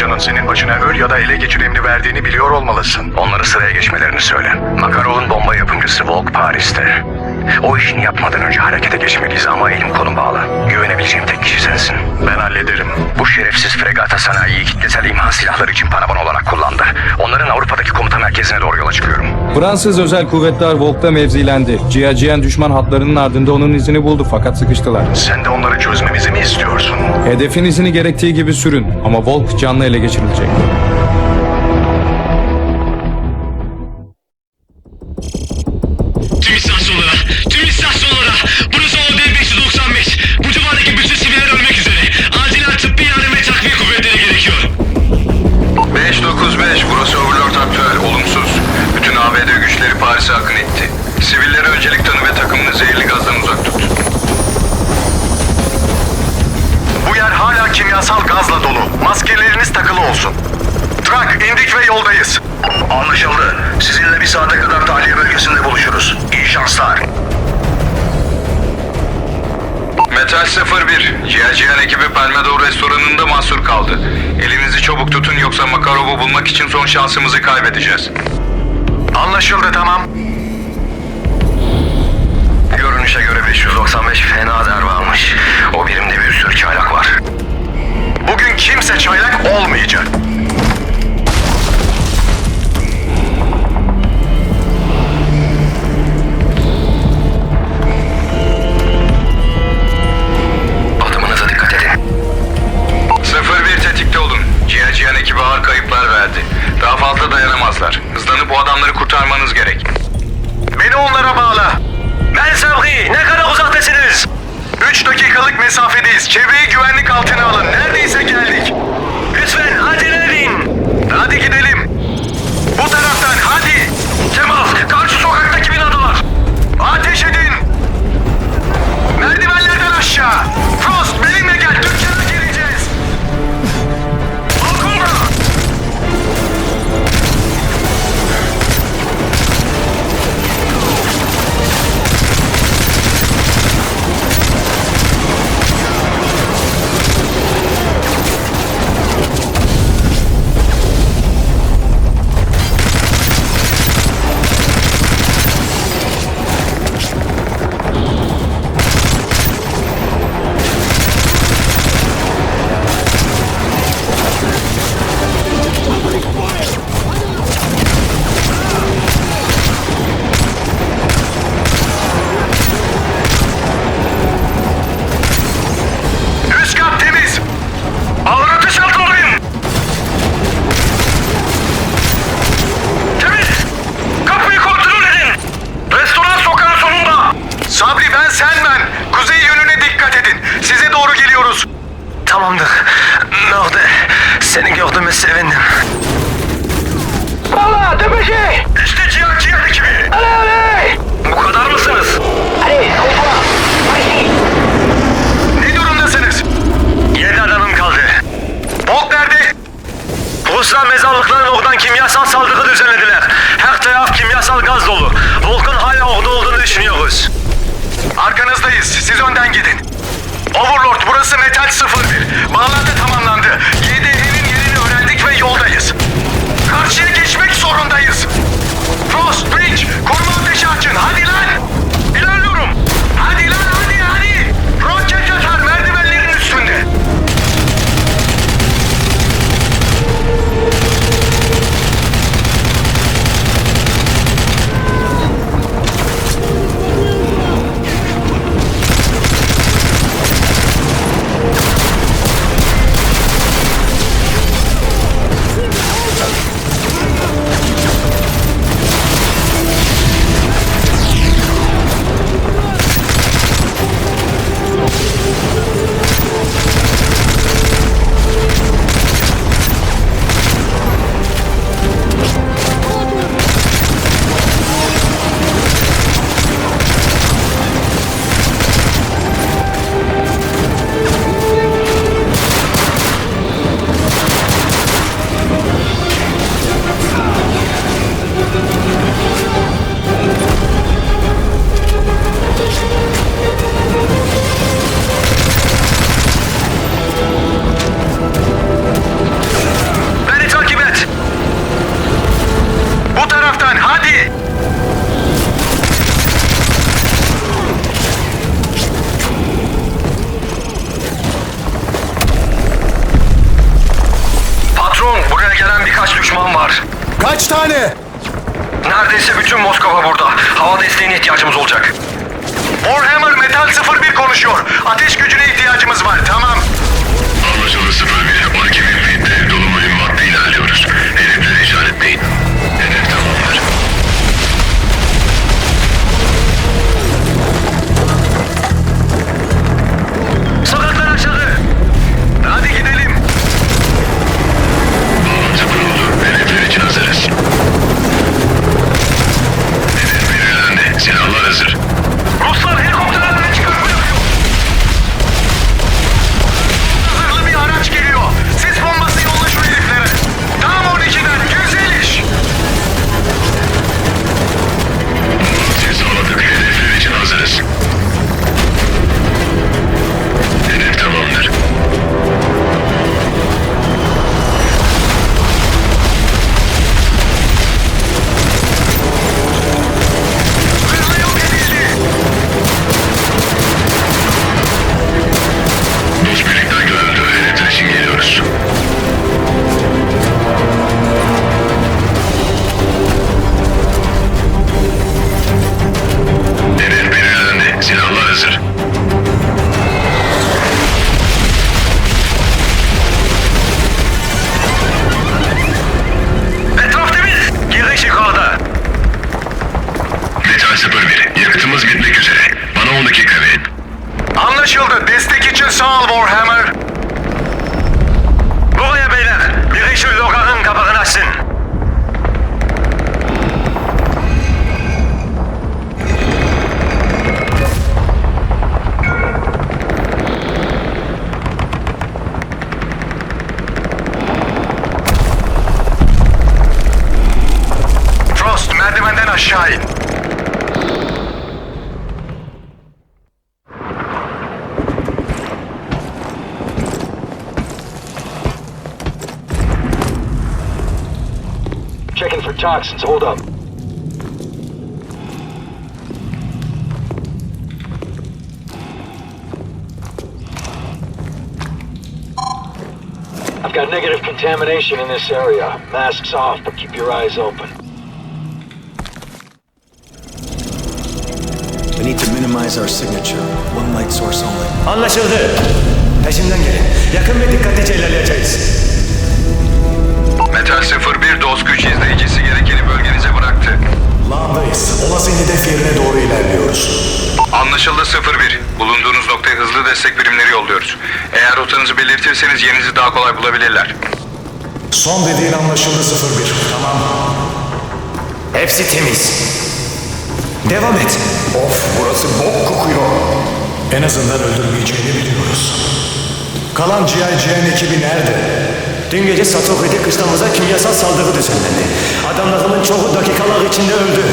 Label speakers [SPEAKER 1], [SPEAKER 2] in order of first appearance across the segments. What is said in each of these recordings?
[SPEAKER 1] Yo no başına öl ya da ele geçir emri verdiğini biliyor olmalısın. Onları sıraya geçmelerini söyle. Makarov'un bomba yapımcısı Volk Paris'te. O işini yapmadan önce harekete geçmeliyiz ama elim kolum bağlı. Güvenebileceğim tek kişi sensin. Ben hallederim. Bu şerefsiz fregata sanayiyi kitlesel imha silahları için paravan olarak kullandı. Onların Avrupa'daki komuta merkezine doğru yola çıkıyorum.
[SPEAKER 2] Fransız özel kuvvetler Volk'ta mevzilendi. Cihaciyen düşman hatlarının ardında onun izini buldu fakat sıkıştılar.
[SPEAKER 1] Sen de onları çözmemizi mi istiyorsun?
[SPEAKER 2] Hedefin izini gerektiği gibi sürün ama Volk canlı ele geçirilecek.
[SPEAKER 1] watching. Kimyasal gazla dolu. Maskeleriniz takılı olsun. Trak indik ve yoldayız. Anlaşıldı. Sizinle bir saate kadar tahliye bölgesinde buluşuruz. İyi şanslar. Metal 01, Ciğerciyen ekibi Palmedo restoranında mahsur kaldı. Elinizi çabuk tutun yoksa Makarov'u bulmak için son şansımızı kaybedeceğiz. Anlaşıldı tamam. Görünüşe göre 595 fena darbe almış. O kimse çaylak olmayacak. Adımınıza dikkat edin. 01 tetikte olun. Ciğerciyen ekibi ağır kayıplar verdi. Daha fazla dayanamazlar. Hızlanıp bu adamları kurtarmanız gerek. Beni onlara bağla. Ben Sabri. Ne kadar uzaktasınız? 3 dakikalık mesafedeyiz. Çevreyi güvenlik altına alın. Neredeyse geldik. Lütfen acele edin. Hadi gidelim. Bu taraftan hadi. Kemal karşı sokaktaki binadalar. Ateş edin. Merdivenlerden aşağı.
[SPEAKER 3] Ruslar mezarlıkların oradan kimyasal saldırı düzenlediler. Her taraf kimyasal gaz dolu. Volkan hala orada olduğunu düşünüyoruz.
[SPEAKER 1] Arkanızdayız. Siz önden gidin. Overlord burası Metal 01. Bağlantı tamamlandı. YDH'nin yerini öğrendik ve yoldayız. Karşıya geçmek zorundayız. Frost, Breach, koruma ateşi açın. Hadi lan. İlerliyorum. Hadi lan gelen birkaç düşman var.
[SPEAKER 4] Kaç tane?
[SPEAKER 1] Neredeyse bütün Moskova burada. Hava desteğine ihtiyacımız olacak. Warhammer Metal 01 konuşuyor. Ateş gücüne ihtiyacımız var. Tamam.
[SPEAKER 3] Metal 01. Yakıtımız bitmek üzere. Bana 10 dakika verin.
[SPEAKER 1] Anlaşıldı. Destek için sağ ol Warhammer. Buraya beyler. Biri şu logarın kapağını açsın. Frost merdivenden aşağı in.
[SPEAKER 5] Toxins. Hold up. I've got negative contamination in this area. Masks off, but keep your eyes open.
[SPEAKER 4] We need to minimize our signature. One light source only.
[SPEAKER 6] Anlaşıldı. Peşimden gelin. Yakın ve dikkatlice ilerleyeceğiz.
[SPEAKER 1] Metal 01 dost güç izleyicisi gerekeni bölgenize bıraktı.
[SPEAKER 4] Lağımdayız. Olası hedef yerine doğru ilerliyoruz.
[SPEAKER 1] Anlaşıldı 01. Bulunduğunuz noktaya hızlı destek birimleri yolluyoruz. Eğer rotanızı belirtirseniz yerinizi daha kolay bulabilirler.
[SPEAKER 4] Son dediğin anlaşıldı 01. Tamam.
[SPEAKER 6] Hepsi temiz. Devam et.
[SPEAKER 4] Of burası bok kokuyor. En azından öldürmeyeceğini biliyoruz. Kalan GIGN ekibi nerede?
[SPEAKER 6] Dün gece Satokri'de kışlamıza kimyasal saldırı düzenlendi. Adamlarımın çoğu dakikalar içinde öldü.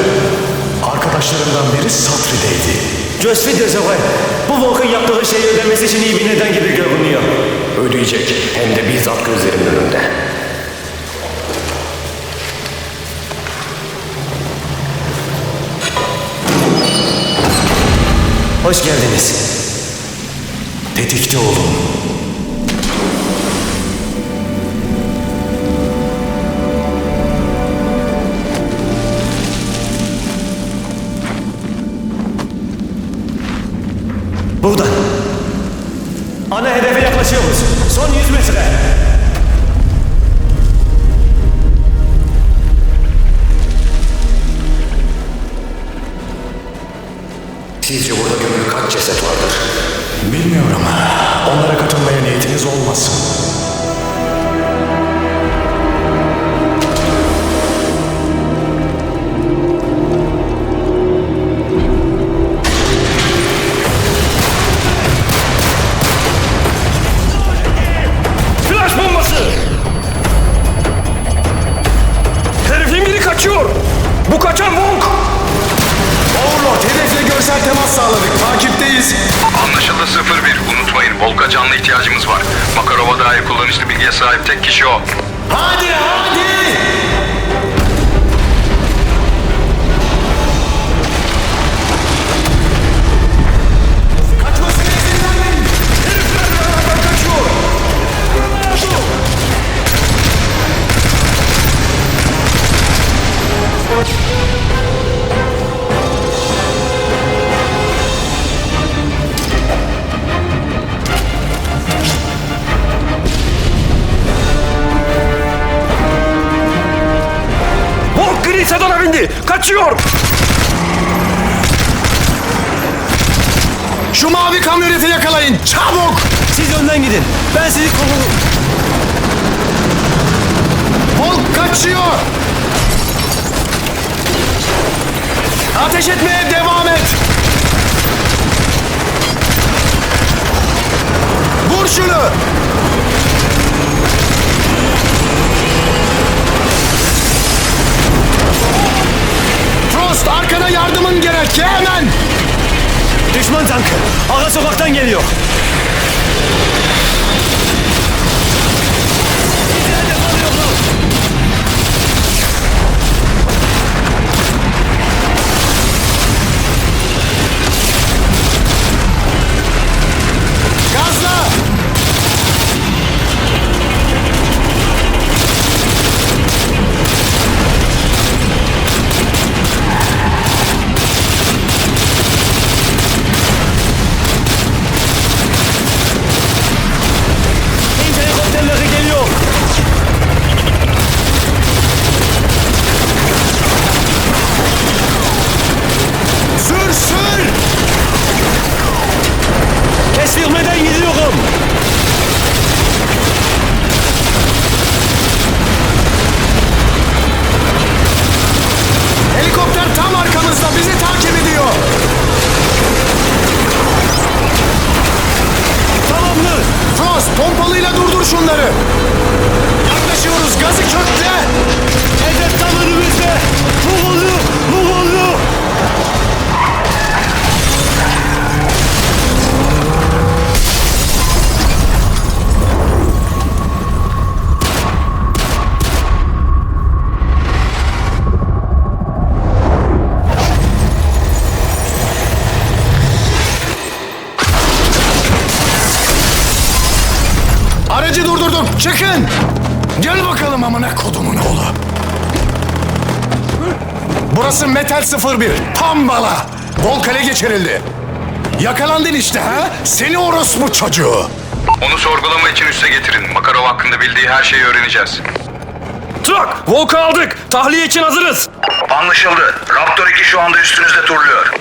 [SPEAKER 4] Arkadaşlarımdan biri Satri'deydi.
[SPEAKER 6] Gösvi Dezove, bu Volk'un yaptığı şeyi ödemesi için iyi bir neden gibi görünüyor.
[SPEAKER 7] Ödeyecek. Hem de bizzat gözlerimin önünde.
[SPEAKER 6] Hoş geldiniz.
[SPEAKER 4] Tetikte olun.
[SPEAKER 7] Sizce burada gömülü kaç ceset vardır?
[SPEAKER 4] Bilmiyorum. Onlara katılmaya niyetiniz olmasın.
[SPEAKER 6] Flash bombası! Herifin biri kaçıyor! Bu kaçan Volk!
[SPEAKER 4] Overlord hedefle görsel temas sağladık. Takipteyiz.
[SPEAKER 1] Anlaşıldı 01. Unutmayın Volka canlı ihtiyacımız var. Makarov'a dair kullanışlı bilgiye sahip tek kişi o.
[SPEAKER 4] Hadi hadi. Kaçıyor. Şu mavi kamyoneti yakalayın. Çabuk.
[SPEAKER 6] Siz önden gidin. Ben sizi korurum.
[SPEAKER 4] Volk kaçıyor. Ateş etmeye devam et. Vur şunu. Gerek. Hemen.
[SPEAKER 6] Düşman tankı. Ara sokaktan geliyor.
[SPEAKER 4] Durdurdum. Çıkın. Gel bakalım amına kodumun oğlu. Burası Metal 01. Pambala. Volkan'e geçirildi. Yakalandın işte ha? Seni orospu çocuğu.
[SPEAKER 1] Onu sorgulama için üste getirin. Makarov hakkında bildiği her şeyi öğreneceğiz.
[SPEAKER 6] Trak. Volk'u aldık. Tahliye için hazırız.
[SPEAKER 1] Anlaşıldı. Raptor 2 şu anda üstünüzde turluyor.